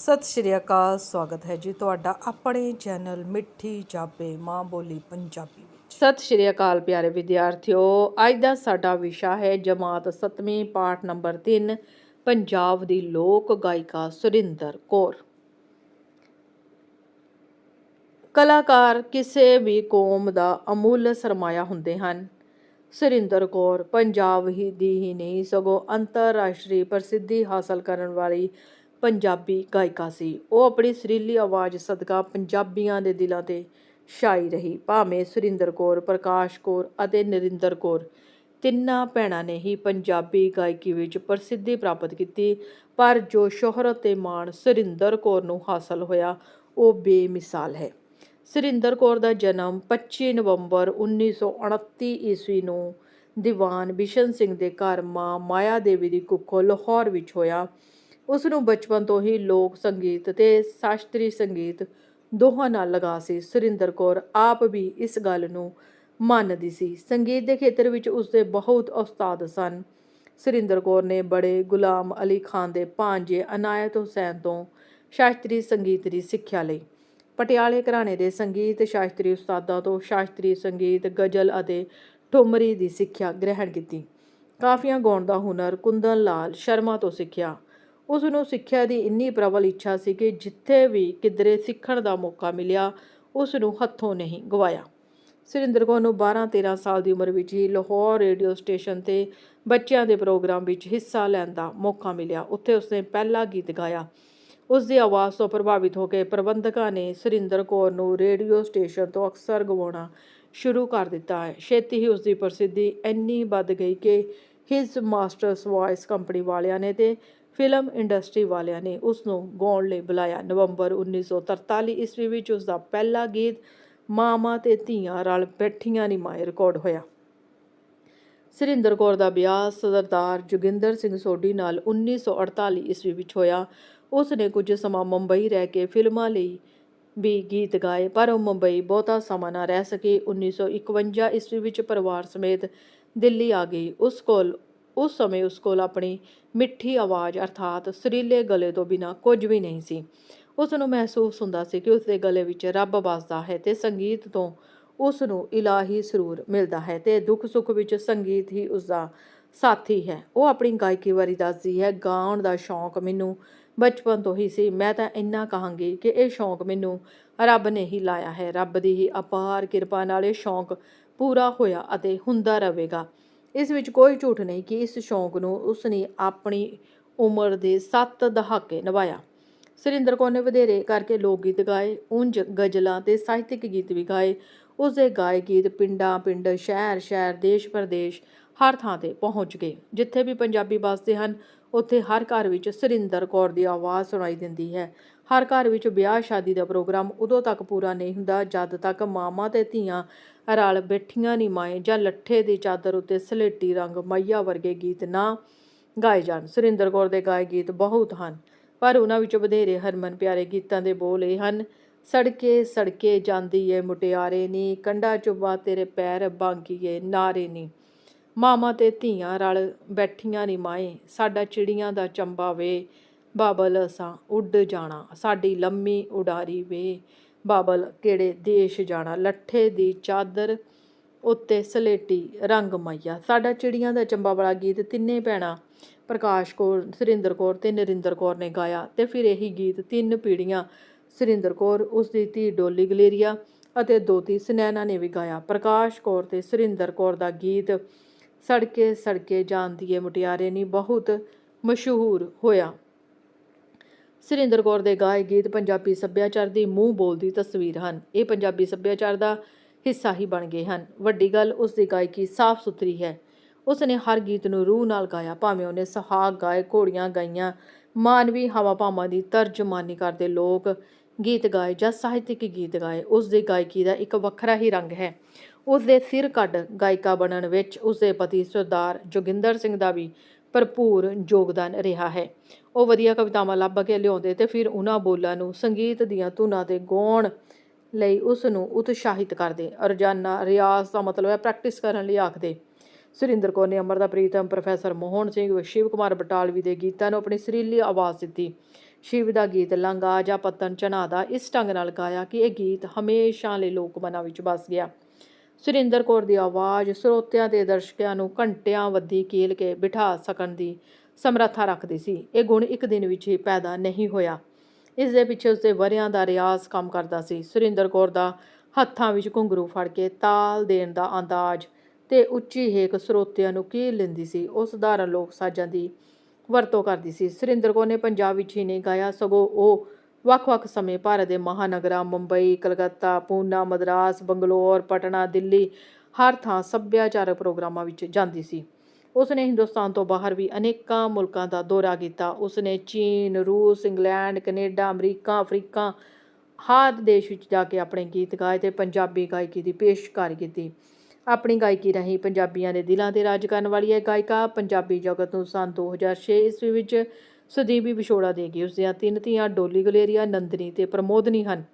ਸਤਿ ਸ਼੍ਰੀ ਅਕਾਲ, ਸਵਾਗਤ ਹੈ ਜੀ ਤੁਹਾਡਾ ਆਪਣੇ ਚੈਨਲ ਮਿੱਠੀ ਜਾਬੇ ਮਾਂ ਬੋਲੀ ਪੰਜਾਬੀ ਵਿੱਚ। ਸਤਿ ਸ਼੍ਰੀ ਅਕਾਲ ਪਿਆਰੇ ਵਿਦਿਆਰਥਿਓ, ਅੱਜ ਦਾ ਸਾਡਾ ਵਿਸ਼ਾ ਹੈ ਜਮਾਤ 7ਵੀਂ ਪਾਠ ਨੰਬਰ 3 ਪੰਜਾਬ ਦੀ ਲੋਕ ਗਾਇਕਾ ਸੁਰਿੰਦਰ ਕੌਰ। ਕਲਾਕਾਰ ਕਿਸੇ ਵੀ ਕੌਮ ਦਾ ਅਮੁੱਲ ਸਰਮਾਇਆ ਹੁੰਦੇ ਹਨ। ਸੁਰਿੰਦਰ ਕੌਰ ਪੰਜਾਬ ਹੀ ਦੀ ਹੀ ਨਹੀਂ, ਸਗੋਂ ਅੰਤਰਰਾਸ਼ਟਰੀ ਪ੍ਰਸਿੱਧੀ ਹਾਸਲ ਕਰਨ ਵਾਲੀ ਪੰਜਾਬੀ ਗਾਇਕਾ ਸੀ। ਉਹ ਆਪਣੀ ਸੁਰੀਲੀ ਆਵਾਜ਼ ਸਦਕਾ ਪੰਜਾਬੀਆਂ ਦੇ ਦਿਲਾਂ ਤੇ ਛਾਈ ਰਹੀ। ਭਾਵੇਂ ਸੁਰਿੰਦਰ ਕੌਰ, ਪ੍ਰਕਾਸ਼ ਕੌਰ ਅਤੇ ਨਰਿੰਦਰ ਕੌਰ ਤਿੰਨਾਂ ਭੈਣਾਂ ਨੇ ਹੀ ਪੰਜਾਬੀ ਗਾਇਕੀ ਵਿੱਚ ਪ੍ਰਸਿੱਧੀ ਪ੍ਰਾਪਤ ਕੀਤੀ, ਪਰ ਜੋ ਸ਼ੋਹਰਤ ਤੇ ਮਾਣ ਸੁਰਿੰਦਰ ਕੌਰ ਨੂੰ ਹਾਸਲ ਹੋਇਆ, ਉਹ ਬੇਮਿਸਾਲ ਹੈ। ਸੁਰਿੰਦਰ ਕੌਰ ਦਾ ਜਨਮ 25 ਨਵੰਬਰ 1929 ਈਸਵੀ ਨੂੰ ਦੀਵਾਨ ਬਿਸ਼ਨ ਸਿੰਘ ਦੇ ਘਰ ਮਾਂ ਮਾਇਆ ਦੇਵੀ ਦੀ ਕੁੱਖੋਂ ਲਾਹੌਰ ਵਿੱਚ ਹੋਇਆ। ਉਸ ਨੂੰ ਬਚਪਨ ਤੋਂ ਹੀ ਲੋਕ ਸੰਗੀਤ ਤੇ ਸ਼ਾਸਤਰੀ ਸੰਗੀਤ ਦੋਹਾਂ ਨਾਲ ਲਗਾ ਸੀ। ਸੁਰਿੰਦਰ ਕੌਰ ਆਪ ਵੀ ਇਸ ਗੱਲ ਨੂੰ ਮੰਨਦੀ ਸੀ। ਸੰਗੀਤ ਦੇ ਖੇਤਰ ਵਿੱਚ ਉਸ ਦੇ ਬਹੁਤ ਉਸਤਾਦ ਸਨ। ਸੁਰਿੰਦਰ ਕੌਰ ਨੇ ਬੜੇ ਗੁਲਾਮ ਅਲੀ ਖਾਨ ਦੇ ਭਾਂਜੇ ਅਨਾਇਤ ਹੁਸੈਨ ਤੋਂ ਸ਼ਾਸਤਰੀ ਸੰਗੀਤ ਦੀ ਸਿੱਖਿਆ ਲਈ। ਪਟਿਆਲੇ ਘਰਾਣੇ ਦੇ ਸੰਗੀਤ ਸ਼ਾਸਤਰੀ ਉਸਤਾਦਾਂ ਤੋਂ ਸ਼ਾਸਤਰੀ ਸੰਗੀਤ, ਗਜ਼ਲ ਅਤੇ ਠੁਮਰੀ ਦੀ ਸਿੱਖਿਆ ਗ੍ਰਹਿਣ ਕੀਤੀ। ਕਾਫੀਆਂ ਗਾਉਣ ਦਾ ਹੁਨਰ ਕੁੰਦਨ ਲਾਲ ਸ਼ਰਮਾ ਤੋਂ ਸਿੱਖਿਆ। ਉਸ ਨੂੰ ਸਿੱਖਿਆ ਦੀ ਇੰਨੀ ਪ੍ਰਬਲ ਇੱਛਾ ਸੀ ਕਿ ਜਿੱਥੇ ਵੀ ਕਿਧਰੇ ਸਿੱਖਣ ਦਾ ਮੌਕਾ ਮਿਲਿਆ ਉਸ ਨੂੰ ਹੱਥੋਂ ਨਹੀਂ ਗਵਾਇਆ। ਸੁਰਿੰਦਰ ਕੌਰ ਨੂੰ 12-13 ਸਾਲ ਦੀ ਉਮਰ ਵਿੱਚ ਹੀ ਲਾਹੌਰ ਰੇਡੀਓ ਸਟੇਸ਼ਨ ਤੇ ਬੱਚਿਆਂ ਦੇ ਪ੍ਰੋਗਰਾਮ ਵਿੱਚ ਹਿੱਸਾ ਲੈਣ ਦਾ ਮੌਕਾ ਮਿਲਿਆ। ਉੱਥੇ ਉਸਨੇ ਪਹਿਲਾ ਗੀਤ ਗਾਇਆ। ਉਸ ਦੀ ਆਵਾਜ਼ ਤੋਂ ਪ੍ਰਭਾਵਿਤ ਹੋ ਕੇ ਪ੍ਰਬੰਧਕਾਂ ਨੇ ਸੁਰਿੰਦਰ ਕੌਰ ਨੂੰ ਰੇਡੀਓ ਸਟੇਸ਼ਨ ਤੋਂ ਅਕਸਰ ਗਵਾਉਣਾ ਸ਼ੁਰੂ ਕਰ ਦਿੱਤਾ ਹੈ। ਛੇਤੀ ਹੀ ਉਸ ਦੀ ਪ੍ਰਸਿੱਧੀ ਇੰਨੀ ਵੱਧ ਗਈ ਕਿ ਹਿਸ ਮਾਸਟਰਸ ਵਾਇਸ ਕੰਪਨੀ ਵਾਲਿਆਂ ਨੇ ਤੇ ਫਿਲਮ ਇੰਡਸਟਰੀ ਵਾਲਿਆਂ ਨੇ ਉਸ ਨੂੰ ਗਾਉਣ ਲਈ ਬੁਲਾਇਆ। ਨਵੰਬਰ 1943 ਈਸਵੀ ਵਿੱਚ ਉਸ ਦਾ ਪਹਿਲਾ ਗੀਤ ਮਾਮਾ ਤੇ ਧੀਆਂ ਰਲ ਬੈਠੀਆਂ ਨੀ ਮਾਏ ਰਿਕਾਰਡ ਹੋਇਆ। ਸੁਰਿੰਦਰ ਕੌਰ ਦਾ ਵਿਆਹ ਸਰਦਾਰ ਜੋਗਿੰਦਰ ਸਿੰਘ ਸੋਢੀ ਨਾਲ 1948 ਈਸਵੀ ਵਿੱਚ ਹੋਇਆ। ਉਸ ਨੇ ਕੁਝ ਸਮਾਂ ਮੁੰਬਈ ਰਹਿ ਕੇ ਫਿਲਮਾਂ ਲਈ ਵੀ ਗੀਤ ਗਾਏ, ਪਰ ਉਹ ਮੁੰਬਈ ਬਹੁਤਾ ਸਮਾਂ ਨਾ ਰਹਿ ਸਕੀ। 1951 ਈਸਵੀ ਵਿੱਚ ਪਰਿਵਾਰ ਸਮੇਤ ਦਿੱਲੀ ਆ ਗਈ। ਉਸ ਕੋਲ ਉਸ ਸਮੇਂ ਉਸ ਕੋਲ ਆਪਣੀ ਮਿੱਠੀ ਆਵਾਜ਼ ਅਰਥਾਤ ਸੁਰੀਲੇ ਗਲੇ ਤੋਂ ਬਿਨਾ ਕੁਝ ਵੀ ਨਹੀਂ ਸੀ। ਉਸ ਨੂੰ ਮਹਿਸੂਸ ਹੁੰਦਾ ਸੀ ਕਿ ਉਸ ਦੇ ਗਲੇ ਵਿੱਚ ਰੱਬ ਵੱਸਦਾ ਹੈ ਤੇ ਸੰਗੀਤ ਤੋਂ ਉਸ ਨੂੰ ਇਲਾਹੀ ਸਰੂਰ ਮਿਲਦਾ ਹੈ ਤੇ ਦੁੱਖ ਸੁੱਖ ਵਿੱਚ ਸੰਗੀਤ ਹੀ ਉਸ ਦਾ ਸਾਥੀ ਹੈ। ਉਹ ਆਪਣੀ ਗਾਇਕੀ ਬਾਰੇ ਦੱਸਦੀ ਹੈ, ਗਾਉਣ ਦਾ ਸ਼ੌਂਕ ਮੈਨੂੰ ਬਚਪਨ ਤੋਂ ਹੀ ਸੀ। ਮੈਂ ਤਾਂ ਇੰਨਾ ਕਹਾਂਗੀ ਕਿ ਇਹ ਸ਼ੌਂਕ ਮੈਨੂੰ ਰੱਬ ਨੇ ਹੀ ਲਾਇਆ ਹੈ। ਰੱਬ ਦੀ ਹੀ ਅਪਾਰ ਕਿਰਪਾ ਨਾਲ ਇਹ ਸ਼ੌਂਕ ਪੂਰਾ ਹੋਇਆ ਅਤੇ ਹੁੰਦਾ ਰਹੇਗਾ। ਇਸ ਵਿੱਚ ਕੋਈ ਝੂਠ ਨਹੀਂ ਕਿ ਇਸ ਸ਼ੌਂਕ ਨੂੰ ਉਸ ਨੇ ਆਪਣੀ ਉਮਰ ਦੇ 7 ਦਹਾਕੇ ਨਿਭਾਇਆ। ਸੁਰਿੰਦਰ ਕੌਰ ਨੇ ਵਧੇਰੇ ਕਰਕੇ ਲੋਕ ਗੀਤ ਗਾਏ, ਉਂਝ ਗਜ਼ਲਾਂ ਤੇ ਸਾਹਿਤਿਕ ਗੀਤ ਵੀ ਗਾਏ। ਉਸ ਦੇ ਗਾਏ ਗੀਤ ਪਿੰਡਾਂ, ਪਿੰਡ, ਸ਼ਹਿਰ ਸ਼ਹਿਰ, ਦੇਸ਼, ਪ੍ਰਦੇਸ਼ ਹਰ ਥਾਂ ਤੇ ਪਹੁੰਚ ਗਏ। ਜਿੱਥੇ ਵੀ ਪੰਜਾਬੀ ਵੱਸਦੇ ਹਨ, ਉੱਥੇ ਹਰ ਘਰ ਵਿੱਚ ਸੁਰਿੰਦਰ ਕੌਰ ਦੀ ਆਵਾਜ਼ ਸੁਣਾਈ ਦਿੰਦੀ ਹੈ। ਹਰ ਘਰ ਵਿੱਚ ਵਿਆਹ ਸ਼ਾਦੀ ਦਾ ਪ੍ਰੋਗਰਾਮ ਉਦੋਂ ਤੱਕ ਪੂਰਾ ਨਹੀਂ ਹੁੰਦਾ ਜਦ ਤੱਕ ਮਾਮਾ ਤੇ ਧੀਆਂ ਰਲ ਬੈਠੀਆਂ ਨਹੀਂ ਮਾਏ, ਜਾਂ ਲੱਠੇ ਦੀ ਚਾਦਰ ਉੱਤੇ ਸਲੇਟੀ ਰੰਗ ਮਈਆ ਵਰਗੇ ਗੀਤ ਨਾ ਗਾਏ ਜਾਣ। ਸੁਰਿੰਦਰ ਕੌਰ ਦੇ ਗਾਏ ਗੀਤ ਬਹੁਤ ਹਨ, ਪਰ ਉਹਨਾਂ ਵਿੱਚੋਂ ਵਧੇਰੇ ਹਰਮਨ ਪਿਆਰੇ ਗੀਤਾਂ ਦੇ ਬੋਲ ਇਹ ਹਨ, ਸੜਕੇ ਸੜਕੇ ਜਾਂਦੀ ਏ, ਮੁਟਿਆਰੇ ਨੀ, ਕੰਡਾ ਚੁੱਬਾ ਤੇਰੇ ਪੈਰ ਬਾਂਗੀਏ ਨਾਰੇ ਨੀ। ਮਾਮਾ ਤੇ ਧੀਆਂ ਰਲ ਬੈਠੀਆਂ ਨੀ ਮਾਏ, ਸਾਡਾ ਚਿੜੀਆਂ ਦਾ ਚੰਬਾ ਵੇ, ਬਾਬਲ ਅਸਾਂ ਉੱਡ ਜਾਣਾ, ਸਾਡੀ ਲੰਮੀ ਉਡਾਰੀ ਵੇ। ਬਾਬਲ ਕਿਹੜੇ ਦੇਸ਼ ਜਾਣਾ? ਲੱਠੇ ਦੀ ਚਾਦਰ ਉੱਤੇ ਸਲੇਟੀ ਰੰਗ ਮਈਆ। ਸਾਡਾ ਚਿੜੀਆਂ ਦਾ ਚੰਬਾ ਵਾਲਾ ਗੀਤ ਤਿੰਨੇ ਭੈਣਾਂ, ਪ੍ਰਕਾਸ਼ ਕੌਰ, ਸੁਰਿੰਦਰ ਕੌਰ ਤੇ ਨਰਿੰਦਰ ਕੌਰ ਨੇ ਗਾਇਆ ਤੇ ਫਿਰ ਇਹੀ ਗੀਤ ਤਿੰਨ ਪੀੜ੍ਹੀਆਂ, ਸੁਰਿੰਦਰ ਕੌਰ ਉਸ ਦੀ ਧੀ ਡੋਲੀ ਗਲੇਰੀਆ ਅਤੇ ਦੋਤੀ ਸੁਨੈਨਾ ਨੇ ਵੀ ਗਾਇਆ। ਪ੍ਰਕਾਸ਼ ਕੌਰ ਤੇ ਸੁਰਿੰਦਰ ਕੌਰ ਦਾ ਗੀਤ ਸੜਕੇ ਸੜਕੇ ਜਾਂਦੀ ਏ ਮੁਟਿਆਰੇ ਨਹੀਂ ਬਹੁਤ ਮਸ਼ਹੂਰ ਹੋਇਆ। ਸੁਰਿੰਦਰ ਕੌਰ ਦੇ ਗਾਏ ਗੀਤ ਪੰਜਾਬੀ ਸੱਭਿਆਚਾਰ ਦੀ ਮੂੰਹ ਬੋਲਦੀ ਤਸਵੀਰ ਹਨ। ਇਹ ਪੰਜਾਬੀ ਸੱਭਿਆਚਾਰ ਦਾ ਹਿੱਸਾ ਹੀ ਬਣ ਗਏ ਹਨ। ਵੱਡੀ ਗੱਲ ਉਸ ਦੀ ਗਾਇਕੀ ਸਾਫ਼ ਸੁਥਰੀ ਹੈ। ਉਸ ਨੇ ਹਰ ਗੀਤ ਨੂੰ ਰੂਹ ਨਾਲ ਗਾਇਆ, ਭਾਵੇਂ ਉਹਨੇ ਸੁਹਾਗ ਗਾਏ, ਘੋੜੀਆਂ ਗਾਈਆਂ, ਮਾਨਵੀ ਹਵਾ ਭਾਵਾਂ ਦੀ ਤਰਜਮਾਨੀ ਕਰਦੇ ਲੋਕ ਗੀਤ ਗਾਏ ਜਾਂ ਸਾਹਿਤਿਕ ਗੀਤ ਗਾਏ, ਉਸ ਦੀ ਗਾਇਕੀ ਦਾ ਇੱਕ ਵੱਖਰਾ ਹੀ ਰੰਗ ਹੈ। ਉਸ ਦੇ ਸਿਰ ਕੱਢ ਗਾਇਕਾ ਬਣਨ ਵਿੱਚ ਉਸ ਦੇ ਪਤੀ ਸਰਦਾਰ ਜੋਗਿੰਦਰ ਸਿੰਘ ਦਾ ਵੀ ਭਰਪੂਰ ਯੋਗਦਾਨ ਰਿਹਾ ਹੈ। ਉਹ ਵਧੀਆ ਕਵਿਤਾਵਾਂ ਲੱਭ ਕੇ ਲਿਆਉਂਦੇ ਤੇ ਫਿਰ ਉਹਨਾਂ ਬੋਲਾਂ ਨੂੰ ਸੰਗੀਤ ਦੀਆਂ ਧੁਨਾਂ ਤੇ ਗਾਉਣ ਲਈ ਉਸ ਨੂੰ ਉਤਸ਼ਾਹਿਤ ਕਰਦੇ। ਰੋਜ਼ਾਨਾ ਰਿਆਜ਼ ਦਾ ਮਤਲਬ ਹੈ ਪ੍ਰੈਕਟਿਸ ਕਰਨ ਲਈ ਆਖਦੇ। ਸੁਰਿੰਦਰ ਕੌਰ ਨੇ ਅਮਰਦਾ ਪ੍ਰੀਤਮ, ਪ੍ਰੋਫੈਸਰ ਮੋਹਨ ਸਿੰਘ, ਸ਼ਿਵ ਕੁਮਾਰ ਬਟਾਲਵੀ ਦੇ ਗੀਤਾਂ ਨੂੰ ਆਪਣੀ ਸੁਰੀਲੀ ਆਵਾਜ਼ ਦਿੱਤੀ। ਸ਼ਿਵ ਦਾ ਗੀਤ ਲੰਗਾ ਜਾਂ ਪਤਨ ਚਨਾ ਦਾ ਇਸ ਢੰਗ ਨਾਲ ਗਾਇਆ ਕਿ ਇਹ ਗੀਤ ਹਮੇਸ਼ਾ ਲਈ ਲੋਕ ਮਨਾਂ ਵਿੱਚ ਵੱਸ ਗਿਆ। ਸੁਰਿੰਦਰ ਕੌਰ ਦੀ ਆਵਾਜ਼ ਸਰੋਤਿਆਂ ਤੇ ਦਰਸ਼ਕਾਂ ਨੂੰ ਘੰਟਿਆਂ ਵੱਧੀ ਕੀਲ ਕੇ ਬਿਠਾ ਸਕਣ ਦੀ ਸਮਰੱਥਾ ਰੱਖਦੀ ਸੀ। ਇਹ ਗੁਣ ਇੱਕ ਦਿਨ ਵਿੱਚ ਹੀ ਪੈਦਾ ਨਹੀਂ ਹੋਇਆ। ਇਸ ਦੇ ਪਿੱਛੇ ਉਸਦੇ ਵਰਿਆਂ ਦਾ ਰਿਆਜ਼ ਕੰਮ ਕਰਦਾ ਸੀ। ਸੁਰਿੰਦਰ ਕੌਰ ਦਾ ਹੱਥਾਂ ਵਿੱਚ ਘੁੰਗਰੂ ਫੜ ਕੇ ਤਾਲ ਦੇਣ ਦਾ ਅੰਦਾਜ਼ ਤੇ ਉੱਚੀ ਹੇਕ ਸਰੋਤਿਆਂ ਨੂੰ ਕੀਲ ਲੈਂਦੀ ਸੀ। ਉਹ ਸਧਾਰਨ ਲੋਕ ਸਾਜ਼ਾਂ ਦੀ ਵਰਤੋਂ ਕਰਦੀ ਸੀ। ਸੁਰਿੰਦਰ ਕੌਰ ਨੇ ਪੰਜਾਬ ਵਿੱਚ ਹੀ ਨਹੀਂ ਗਾਇਆ, ਸਗੋਂ ਉਹ ਵੱਖ-ਵੱਖ ਸਮੇਂ ਭਾਰਤ ਦੇ ਮਹਾਨਗਰਾਂ ਮੁੰਬਈ, ਕਲਕੱਤਾ, ਪੂਨਾ, ਮਦਰਾਸ, ਬੰਗਲੌਰ, ਪਟਨਾ, ਦਿੱਲੀ ਹਰ ਥਾਂ ਸੱਭਿਆਚਾਰਕ ਪ੍ਰੋਗਰਾਮਾਂ ਵਿੱਚ ਜਾਂਦੀ ਸੀ। ਉਸ ਨੇ ਹਿੰਦੁਸਤਾਨ ਤੋਂ ਬਾਹਰ ਵੀ ਅਨੇਕਾਂ ਮੁਲਕਾਂ ਦਾ ਦੌਰਾ ਕੀਤਾ। ਉਸ ਨੇ ਚੀਨ, ਰੂਸ, ਇੰਗਲੈਂਡ, ਕੈਨੇਡਾ, ਅਮਰੀਕਾ, ਅਫਰੀਕਾ ਹਰ ਦੇਸ਼ ਵਿੱਚ ਜਾ ਕੇ ਆਪਣੇ ਗੀਤ ਗਾਏ ਤੇ ਪੰਜਾਬੀ ਗਾਇਕੀ ਦੀ ਪੇਸ਼ਕਾਰੀ ਕੀਤੀ। ਆਪਣੀ ਗਾਇਕੀ ਰਾਹੀਂ ਪੰਜਾਬੀਆਂ ਦੇ ਦਿਲਾਂ ਤੇ ਰਾਜ ਕਰਨ ਵਾਲੀ ਇਹ ਗਾਇਕਾ ਪੰਜਾਬੀ ਜਗਤ ਨੂੰ ਸੰਨ 2006 ਈਸਵੀ ਵਿੱਚ ਸੁਦੀਪੀ ਵਿਛੋੜਾ ਦੇਗੀ ਉਸ ਦੀਆਂ ਤਿੰਨ ਧੀਆਂ ਡੋਲੀ ਗਲੇਰੀਆ, ਨੰਦਨੀ ਤੇ ਪ੍ਰਮੋਦਨੀ ਹਨ।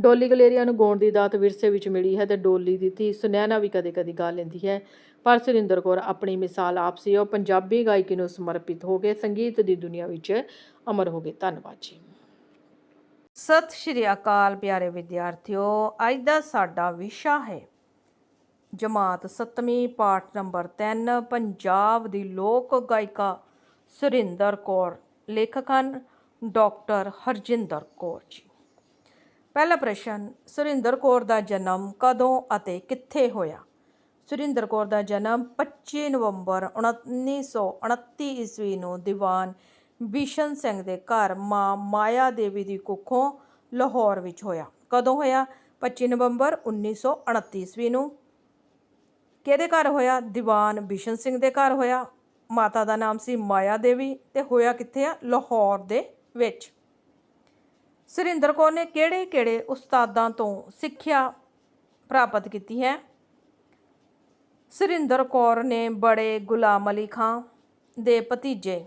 ਡੋਲੀ ਗਲੇਰੀਆ ਨੂੰ ਗਾਉਣ ਦੀ ਦਾਤ ਵਿਰਸੇ ਵਿੱਚ ਮਿਲੀ ਹੈ ਤੇ ਡੋਲੀ ਦੀ ਧੀ ਸੁਨੈਣਾ ਵੀ ਕਦੇ-ਕਦੇ ਗਾ ਲੈਂਦੀ ਹੈ। ਪਰ ਸੁਰਿੰਦਰ ਕੌਰ ਆਪਣੀ ਮਿਸਾਲ ਆਪ ਸੀ ਉਹ ਪੰਜਾਬੀ ਗਾਇਕੀ ਨੂੰ ਸਮਰਪਿਤ ਹੋ ਗਏ ਸੰਗੀਤ ਦੀ ਦੁਨੀਆ ਵਿੱਚ ਅਮਰ ਹੋ ਗਏ। ਧੰਨਵਾਦ ਜੀ। ਸਤਿ ਸ਼੍ਰੀ ਅਕਾਲ ਪਿਆਰੇ ਵਿਦਿਆਰਥੀਓ, ਅੱਜ ਦਾ ਸਾਡਾ ਵਿਸ਼ਾ ਹੈ ਜਮਾਤ 7ਵੀਂ ਪਾਠ ਨੰਬਰ 3 ਪੰਜਾਬ ਦੀ ਲੋਕ ਗਾਇਕਾ ਸੁਰਿੰਦਰ ਕੌਰ। ਲੇਖਕ ਹਨ ਡਾਕਟਰ ਹਰਜਿੰਦਰ ਕੌਰ ਜੀ। ਪਹਿਲਾ ਪ੍ਰਸ਼ਨ, ਸੁਰਿੰਦਰ ਕੌਰ ਦਾ ਜਨਮ ਕਦੋਂ ਅਤੇ ਕਿੱਥੇ ਹੋਇਆ? ਸੁਰਿੰਦਰ ਕੌਰ ਦਾ ਜਨਮ 25 ਨਵੰਬਰ 1929 ਈਸਵੀ ਨੂੰ ਦੀਵਾਨ ਬਿਸ਼ਨ ਸਿੰਘ ਦੇ ਘਰ ਮਾਂ ਮਾਇਆ ਦੇਵੀ ਦੀ ਕੁੱਖੋਂ ਲਾਹੌਰ ਵਿੱਚ ਹੋਇਆ। ਕਦੋਂ ਹੋਇਆ? 25 ਨਵੰਬਰ 1929 ਈਸਵੀ ਨੂੰ। ਕਿਹਦੇ ਘਰ ਹੋਇਆ? ਦੀਵਾਨ ਬਿਸ਼ਨ ਸਿੰਘ ਦੇ ਘਰ ਹੋਇਆ। ਮਾਤਾ ਦਾ ਨਾਮ ਸੀ ਮਾਇਆ ਦੇਵੀ ਤੇ ਹੋਇਆ ਕਿੱਥੇ ਆ? ਲਾਹੌਰ ਦੇ ਵਿੱਚ। ਸੁਰਿੰਦਰ ਕੌਰ ਨੇ ਕਿਹੜੇ-ਕਿਹੜੇ ਉਸਤਾਦਾਂ ਤੋਂ ਸਿੱਖਿਆ ਪ੍ਰਾਪਤ ਕੀਤੀ ਹੈ? ਸੁਰਿੰਦਰ ਕੌਰ ਨੇ ਬੜੇ ਗੁਲਾਮ ਅਲੀ ਖਾਂ ਦੇ ਭਤੀਜੇ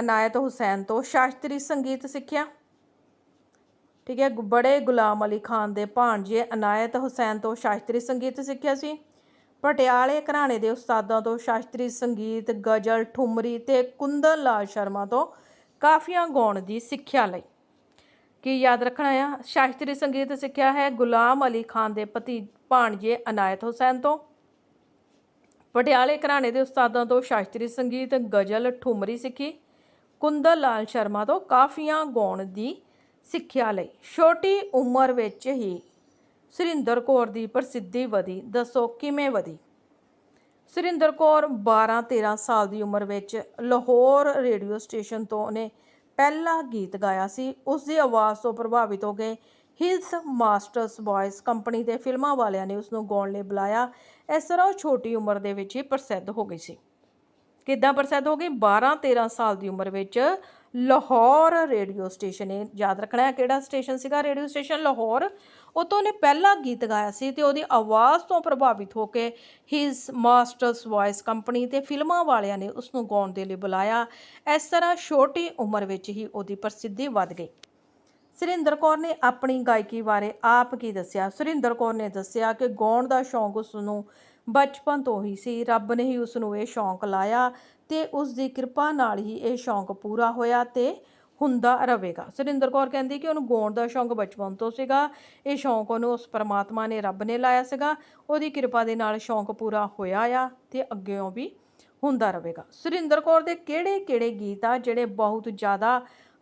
ਅਨਾਇਤ ਹੁਸੈਨ ਤੋਂ ਸ਼ਾਸਤਰੀ ਸੰਗੀਤ ਸਿੱਖਿਆ। ਠੀਕ ਹੈ ਗੁ- ਬੜੇ ਗੁਲਾਮ ਅਲੀ ਖਾਨ ਦੇ ਭਾਣਜੇ ਅਨਾਇਤ ਹੁਸੈਨ ਤੋਂ ਸ਼ਾਸਤਰੀ ਸੰਗੀਤ ਸਿੱਖਿਆ ਸੀ। ਪਟਿਆਲੇ ਘਰਾਣੇ ਦੇ ਉਸਤਾਦਾਂ ਤੋਂ ਸ਼ਾਸਤਰੀ ਸੰਗੀਤ, ਗਜ਼ਲ, ਠੁਮਰੀ ਤੇ ਕੁੰਦਨ ਲਾਲ ਸ਼ਰਮਾ ਤੋਂ ਕਾਫੀਆਂ ਗਾਉਣ ਦੀ ਸਿੱਖਿਆ ਲਈ। ਕੀ ਯਾਦ ਰੱਖਣਾ ਆ? ਸ਼ਾਸਤਰੀ ਸੰਗੀਤ ਸਿੱਖਿਆ ਹੈ ਗੁਲਾਮ ਅਲੀ ਖਾਨ ਦੇ ਪਤੀ ਭਾਣਜੇ ਅਨਾਇਤ ਹੁਸੈਨ ਤੋਂ। ਪਟਿਆਲੇ ਘਰਾਣੇ ਦੇ ਉਸਤਾਦਾਂ ਤੋਂ ਸ਼ਾਸਤਰੀ ਸੰਗੀਤ, ਗਜ਼ਲ, ਠੁਮਰੀ ਸਿੱਖੀ। ਕੁੰਦਨ ਲਾਲ ਸ਼ਰਮਾ ਤੋਂ ਕਾਫੀਆਂ ਗਾਉਣ ਦੀ ਸਿੱਖਿਆ ਲਈ। ਛੋਟੀ ਉਮਰ ਵਿੱਚ ਹੀ ਸੁਰਿੰਦਰ ਕੌਰ ਦੀ ਪ੍ਰਸਿੱਧੀ ਵਧੀ। ਦੱਸੋ ਕਿਵੇਂ ਵਧੀ? ਸੁਰਿੰਦਰ ਕੌਰ 12-13 ਸਾਲ ਦੀ ਉਮਰ ਵਿੱਚ ਲਾਹੌਰ ਰੇਡੀਓ ਸਟੇਸ਼ਨ ਤੋਂ ਉਹਨੇ ਪਹਿਲਾ ਗੀਤ ਗਾਇਆ ਸੀ। ਉਸ ਦੀ ਆਵਾਜ਼ ਤੋਂ ਪ੍ਰਭਾਵਿਤ ਹੋ ਗਏ ਹਿਲਸ ਮਾਸਟਰਸ ਵੌਇਸ ਕੰਪਨੀ ਦੇ ਫਿਲਮਾਂ ਵਾਲਿਆਂ ਨੇ ਉਸ ਨੂੰ ਗਾਉਣ ਲਈ ਬੁਲਾਇਆ। ਇਸ ਤਰ੍ਹਾਂ ਉਹ ਛੋਟੀ ਉਮਰ ਦੇ ਵਿੱਚ ਹੀ ਪ੍ਰਸਿੱਧ ਹੋ ਗਈ ਸੀ। ਕਿੱਦਾਂ ਪ੍ਰਸਿੱਧ ਹੋ ਗਈ? 12-13 ਸਾਲ ਦੀ ਉਮਰ ਵਿੱਚ ਲਾਹੌਰ ਰੇਡੀਓ ਸਟੇਸ਼ਨ ਇਹ ਯਾਦ ਰੱਖਣਾ ਹੈ ਕਿਹੜਾ ਸਟੇਸ਼ਨ ਸੀਗਾ ਰੇਡੀਓ ਸਟੇਸ਼ਨ? ਲਾਹੌਰ ਉਤੋਂ ਉਹਨੇ ਪਹਿਲਾ ਗੀਤ ਗਾਇਆ ਸੀ ਤੇ ਉਹਦੀ ਆਵਾਜ਼ ਤੋਂ ਪ੍ਰਭਾਵਿਤ ਹੋ ਕੇ ਹਿਸ ਮਾਸਟਰਸ ਵੌਇਸ ਕੰਪਨੀ ਤੇ ਫਿਲਮਾਂ ਵਾਲਿਆਂ ਨੇ ਉਸ ਨੂੰ ਗਾਉਣ ਦੇ ਲਈ ਬੁਲਾਇਆ। ਇਸ ਤਰ੍ਹਾਂ ਛੋਟੀ ਉਮਰ ਵਿੱਚ ਹੀ ਉਹਦੀ ਪ੍ਰਸਿੱਧੀ ਵੱਧ ਗਈ। ਸੁਰਿੰਦਰ ਕੌਰ ਨੇ ਆਪਣੀ ਗਾਇਕੀ ਬਾਰੇ ਆਪ ਕੀ ਦੱਸਿਆ? ਸੁਰਿੰਦਰ ਕੌਰ ਨੇ ਦੱਸਿਆ ਕਿ ਗਾਉਣ ਦਾ ਸ਼ੌਂਕ ਉਸ ਨੂੰ ਬਚਪਨ ਤੋਂ ਹੀ ਸੀ। ਰੱਬ ਨੇ ਹੀ ਉਸ ਨੂੰ ਇਹ ਸ਼ੌਂਕ ਲਾਇਆ ਤੇ ਉਸ ਦੀ ਕਿਰਪਾ ਨਾਲ ਹੀ ਇਹ ਸ਼ੌਂਕ ਪੂਰਾ ਹੋਇਆ ਤੇ ਹੁੰਦਾ ਰਹੇਗਾ। ਸੁਰਿੰਦਰ ਕੌਰ ਕਹਿੰਦੀ ਕਿ ਉਹਨੂੰ ਗਾਉਣ ਦਾ ਸ਼ੌਂਕ ਬਚਪਨ ਤੋਂ ਸੀਗਾ। ਇਹ ਸ਼ੌਂਕ ਉਹਨੂੰ ਉਸ ਪਰਮਾਤਮਾ ਨੇ ਰੱਬ ਨੇ ਲਾਇਆ ਸੀਗਾ। ਉਹਦੀ ਕਿਰਪਾ ਦੇ ਨਾਲ ਸ਼ੌਂਕ ਪੂਰਾ ਹੋਇਆ ਆ ਤੇ ਅੱਗੇੋਂ ਵੀ ਹੁੰਦਾ ਰਹੇਗਾ। ਸੁਰਿੰਦਰ ਕੌਰ ਦੇ ਕਿਹੜੇ-ਕਿਹੜੇ ਗੀਤ ਆ ਜਿਹੜੇ ਬਹੁਤ ਜ਼ਿਆਦਾ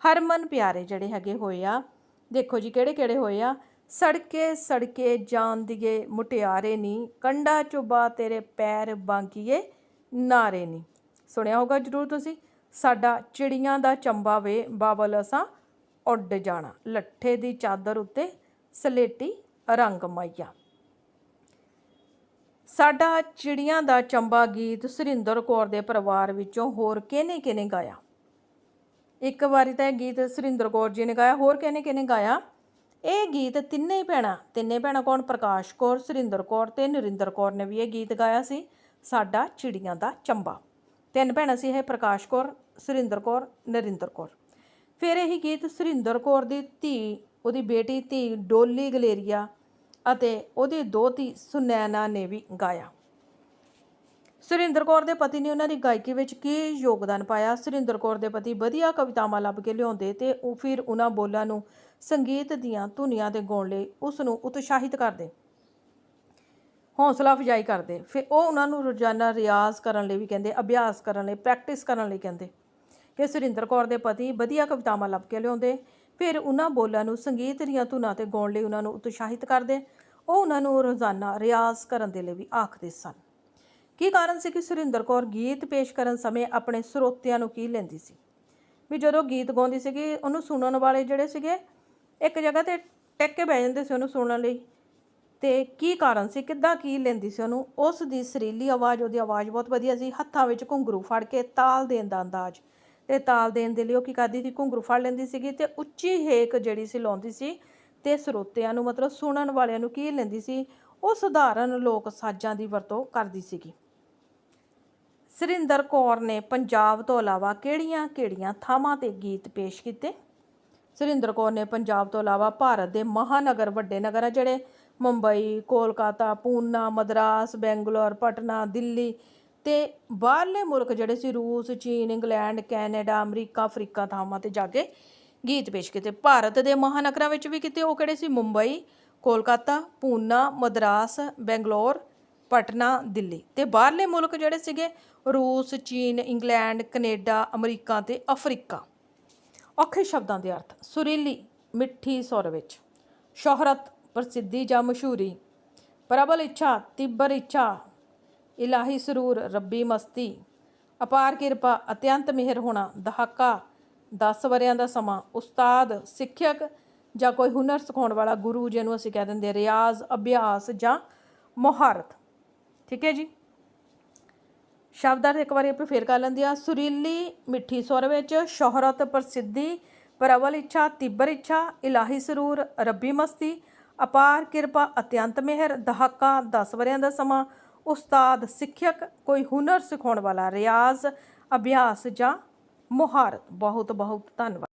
ਹਰਮਨ ਪਿਆਰੇ ਜਿਹੜੇ ਹੈਗੇ ਹੋਏ ਆ? ਦੇਖੋ ਜੀ, ਕਿਹੜੇ-ਕਿਹੜੇ ਹੋਏ ਆ? ਸੜਕੇ ਸੜਕੇ ਜਾਣ ਦੀਏ, ਮੁਟਿਆਰੇ ਨੀ। ਕੰਡਾ ਚੁਬਾ ਤੇਰੇ ਪੈਰ ਬਾਂਕੀਏ, ਨਾਰੇ ਨੀ। ਸੁਣਿਆ ਹੋਗਾ ਜਰੂਰ ਤੁਸੀਂ? ਸਾਡਾ ਚਿੜੀਆਂ ਦਾ ਚੰਬਾ ਵੇ ਬਾਬਲ ਅਸਾਂ ਉੱਡ ਜਾਣਾ। ਲੱਠੇ ਦੀ ਚਾਦਰ ਉੱਤੇ ਸਲੇਟੀ ਰੰਗ ਮਾਈਆ। ਸਾਡਾ ਚਿੜੀਆਂ ਦਾ ਚੰਬਾ ਗੀਤ ਸੁਰਿੰਦਰ ਕੌਰ ਦੇ ਪਰਿਵਾਰ ਵਿੱਚੋਂ ਹੋਰ ਕਿਹਨੇ ਕਿਹਨੇ ਗਾਇਆ? ਇੱਕ ਵਾਰੀ ਤਾਂ ਇਹ ਗੀਤ ਸੁਰਿੰਦਰ ਕੌਰ ਜੀ ਨੇ ਗਾਇਆ, ਹੋਰ ਕਿਹਨੇ ਕਿਹਨੇ ਗਾਇਆ? ਇਹ ਗੀਤ ਤਿੰਨੇ ਹੀ ਭੈਣਾਂ, ਤਿੰਨੇ ਭੈਣਾਂ ਕੌਣ? ਪ੍ਰਕਾਸ਼ ਕੌਰ, ਸੁਰਿੰਦਰ ਕੌਰ ਤੇ ਨਰਿੰਦਰ ਕੌਰ ਨੇ ਵੀ ਇਹ ਗੀਤ ਗਾਇਆ ਸੀ, ਸਾਡਾ ਚਿੜੀਆਂ ਦਾ ਚੰਬਾ। ਤਿੰਨ ਭੈਣਾਂ ਸੀ ਇਹ, ਪ੍ਰਕਾਸ਼ ਕੌਰ, ਸੁਰਿੰਦਰ ਕੌਰ, ਨਰਿੰਦਰ ਕੌਰ। ਫਿਰ ਇਹ ਗੀਤ ਸੁਰਿੰਦਰ ਕੌਰ ਦੀ ਧੀ, ਉਹਦੀ ਬੇਟੀ ਧੀ ਡੋਲੀ ਗਲੇਰੀਆ ਅਤੇ ਉਹਦੀ ਦੋਤੀ ਸੁਨੈਨਾ ਨੇ ਵੀ ਗਾਇਆ। ਸੁਰਿੰਦਰ ਕੌਰ ਦੇ ਪਤੀ ਨੇ ਉਹਨਾਂ ਦੀ ਗਾਇਕੀ ਵਿੱਚ ਕੀ ਯੋਗਦਾਨ ਪਾਇਆ? ਸੁਰਿੰਦਰ ਕੌਰ ਦੇ ਪਤੀ ਵਧੀਆ ਕਵਿਤਾਵਾਂ ਲੱਭ ਕੇ ਲਿਆਉਂਦੇ ਤੇ ਉਹ ਫਿਰ ਉਹਨਾਂ ਬੋਲਾਂ ਨੂੰ ਸੰਗੀਤ ਦੀਆਂ ਧੁਨੀਆਂ ਤੇ ਗਾਉਣ ਲਈ ਉਸ ਨੂੰ ਉਤਸ਼ਾਹਿਤ ਕਰਦੇ। ਹੌਸਲਾ ਅਫਜ਼ਾਈ ਕਰਦੇ। ਫਿਰ ਉਹ ਉਹਨਾਂ ਨੂੰ ਰੋਜ਼ਾਨਾ ਰਿਆਜ਼ ਕਰਨ ਲਈ ਵੀ ਕਹਿੰਦੇ, ਅਭਿਆਸ ਕਰਨ ਲਈ ਪ੍ਰੈਕਟਿਸ ਕਰਨ ਲਈ ਕਹਿੰਦੇ। ਕਿ ਸੁਰਿੰਦਰ ਕੌਰ ਦੇ ਪਤੀ ਵਧੀਆ ਕਵਿਤਾਵਾਂ ਲੱਭ ਕੇ ਲਿਆਉਂਦੇ। ਫਿਰ ਉਹਨਾਂ ਬੋਲਾਂ ਨੂੰ ਸੰਗੀਤ ਦੀਆਂ ਧੁਨਾਂ ਤੇ ਗਾਉਣ ਲਈ ਉਹਨਾਂ ਨੂੰ ਉਤਸ਼ਾਹਿਤ ਕਰਦੇ। ਉਹ ਉਹਨਾਂ ਨੂੰ ਰੋਜ਼ਾਨਾ ਰਿਆਜ਼ ਕਰਨ ਦੇ ਲਈ ਵੀ ਆਖਦੇ ਸਨ। ਕੀ ਕਾਰਨ ਸੀ ਕਿ ਸੁਰਿੰਦਰ ਕੌਰ ਗੀਤ ਪੇਸ਼ ਕਰਨ ਸਮੇਂ ਆਪਣੇ ਸਰੋਤਿਆਂ ਨੂੰ ਕੀ ਲੈਂਦੀ ਸੀ? ਵੀ ਜਦੋਂ ਗੀਤ ਗਾਉਂਦੀ ਸੀਗੀ, ਉਹਨੂੰ ਸੁਣਨ ਵਾਲੇ ਜਿਹੜੇ ਸੀਗੇ, ਇੱਕ ਜਗ੍ਹਾ ਤੇ ਟਿਕ ਕੇ ਬਹਿ ਜਾਂਦੇ ਸੀ ਉਹਨੂੰ ਸੁਣਨ ਲਈ। ਤੇ ਕੀ ਕਾਰਨ ਸੀ? ਕਿੱਦਾਂ ਕੀ ਲੈਂਦੀ ਸੀ ਉਹਨੂੰ? ਉਸ ਦੀ ਸਰੀਲੀ ਆਵਾਜ਼, ਉਹਦੀ ਆਵਾਜ਼ ਬਹੁਤ ਵਧੀਆ ਸੀ। ਹੱਥਾਂ ਵਿੱਚ ਘੁੰਗਰੂ ਫੜ ਕੇ ਤਾਲ ਦੇਣ ਦਾ ਅੰਦਾਜ਼। ਤੇ ਤਾਲ ਦੇਣ ਦੇ ਲਈ ਉਹ ਕੀ ਕਰਦੀ ਸੀ? ਘੁੰਗਰੂ ਫੜ ਲੈਂਦੀ ਸੀਗੀ ਤੇ ਉੱਚੀ ਹੇਕ ਜਿਹੜੀ ਸੀ ਲਾਉਂਦੀ ਸੀ ਤੇ ਸਰੋਤਿਆਂ ਨੂੰ, ਮਤਲਬ ਸੁਣਨ ਵਾਲਿਆਂ ਨੂੰ ਕੀ ਲੈਂਦੀ ਸੀ? ਉਹ ਸਧਾਰਨ ਲੋਕ ਸਾਜ਼ਾਂ ਦੀ ਵਰਤੋਂ ਕਰਦੀ ਸੀਗੀ। ਸਰਿੰਦਰ ਕੌਰ ਨੇ ਪੰਜਾਬ ਤੋਂ ਇਲਾਵਾ ਕਿਹੜੀਆਂ-ਕਿਹੜੀਆਂ ਥਾਵਾਂ ਤੇ ਗੀਤ ਪੇਸ਼ ਕੀਤੇ? ਸਰਿੰਦਰ ਕੌਰ ਨੇ ਪੰਜਾਬ ਤੋਂ ਇਲਾਵਾ ਭਾਰਤ ਦੇ ਮਹਾਨਗਰ ਵੱਡੇ ਨਗਰ ਆ ਜਿਹੜੇ ਮੁੰਬਈ, ਕੋਲਕਾਤਾ, ਪੂਨਾ, ਮਦਰਾਸ, ਬੈਂਗਲੌਰ, ਪਟਨਾ, ਦਿੱਲੀ ਅਤੇ ਬਾਹਰਲੇ ਮੁਲਕ ਜਿਹੜੇ ਸੀ, ਰੂਸ, ਚੀਨ, ਇੰਗਲੈਂਡ, ਕੈਨੇਡਾ, ਅਮਰੀਕਾ, ਅਫਰੀਕਾ ਥਾਵਾਂ ਤੇ ਜਾ ਕੇ ਗੀਤ ਪੇਸ਼ ਕੀਤੇ। ਭਾਰਤ ਦੇ ਮਹਾਨਗਰਾਂ ਵਿੱਚ ਵੀ ਕੀਤੇ ਉਹ ਕਿਹੜੇ ਸੀ? ਮੁੰਬਈ, ਕੋਲਕਾਤਾ, ਪੂਨਾ, ਮਦਰਾਸ, ਬੈਂਗਲੌਰ, ਪਟਨਾ, ਦਿੱਲੀ ਤੇ ਬਾਹਰਲੇ ਮੁਲਕ ਜਿਹੜੇ ਸੀਗੇ, ਰੂਸ, ਚੀਨ, ਇੰਗਲੈਂਡ, ਕੈਨੇਡਾ, ਅਮਰੀਕਾ ਤੇ ਅਫਰੀਕਾ। ਔਖੇ ਸ਼ਬਦਾਂ ਦੇ ਅਰਥ, ਸੁਰੀਲੀ ਮਿੱਠੀ ਸੁਰ ਵਿੱਚ ਸ਼ੋਹਰਤ ਪ੍ਰਸਿੱਧੀ ਜਾਂ ਮਸ਼ਹੂਰੀ। ਪ੍ਰਬਲ ਇੱਛਾ, ਤਿੱਬਰ ਇੱਛਾ, ਇਲਾਹੀ ਸਰੂਰ, ਰੱਬੀ ਮਸਤੀ, ਅਪਾਰ ਕਿਰਪਾ, ਅਤਿਅੰਤ ਮਿਹਰ ਹੋਣਾ, ਦਹਾਕਾ 10 ਵਰਿਆਂ ਦਾ ਸਮਾਂ, ਉਸਤਾਦ, ਸਿੱਖਿਅਕ ਜਾਂ ਕੋਈ ਹੁਨਰ ਸਿਖਾਉਣ ਵਾਲਾ ਗੁਰੂ ਜਿਹਨੂੰ ਅਸੀਂ ਕਹਿ ਦਿੰਦੇ ਰਿਆਜ਼, ਅਭਿਆਸ ਜਾਂ ਮੁਹਾਰਤ ਠੀਕ ਹੈ ਜੀ? ਸ਼ਬਦ ਸ਼ਬਦਾਂ ਇੱਕ ਵਾਰੀ ਆਪਾਂ ਫੇਰ ਕਰ ਲੈਂਦੇ ਆ ਸੁਰੀਲੀ ਮਿੱਠੀ ਸੁਰ ਵਿੱਚ ਸ਼ੋਹਰਤ ਪ੍ਰਸਿੱਧੀ, ਪ੍ਰਬਲ ਇੱਛਾ, ਤਿੱਬਰ ਇੱਛਾ, ਇਲਾਹੀ ਸਰੂਰ, ਰੱਬੀ ਮਸਤੀ ਅਪਾਰ ਕਿਰਪਾ ਅਤਿਅੰਤ ਮਿਹਰ, ਦਹਾਕਾ 10 ਵਰਿਆਂ ਦਾ ਸਮਾਂ, ਉਸਤਾਦ, ਸਿੱਖਿਅਕ, ਕੋਈ ਹੁਨਰ ਸਿਖਾਉਣ ਵਾਲਾ ਰਿਆਜ਼, ਅਭਿਆਸ ਜਾਂ ਮੁਹਾਰਤ। ਬਹੁਤ ਬਹੁਤ ਧੰਨਵਾਦ।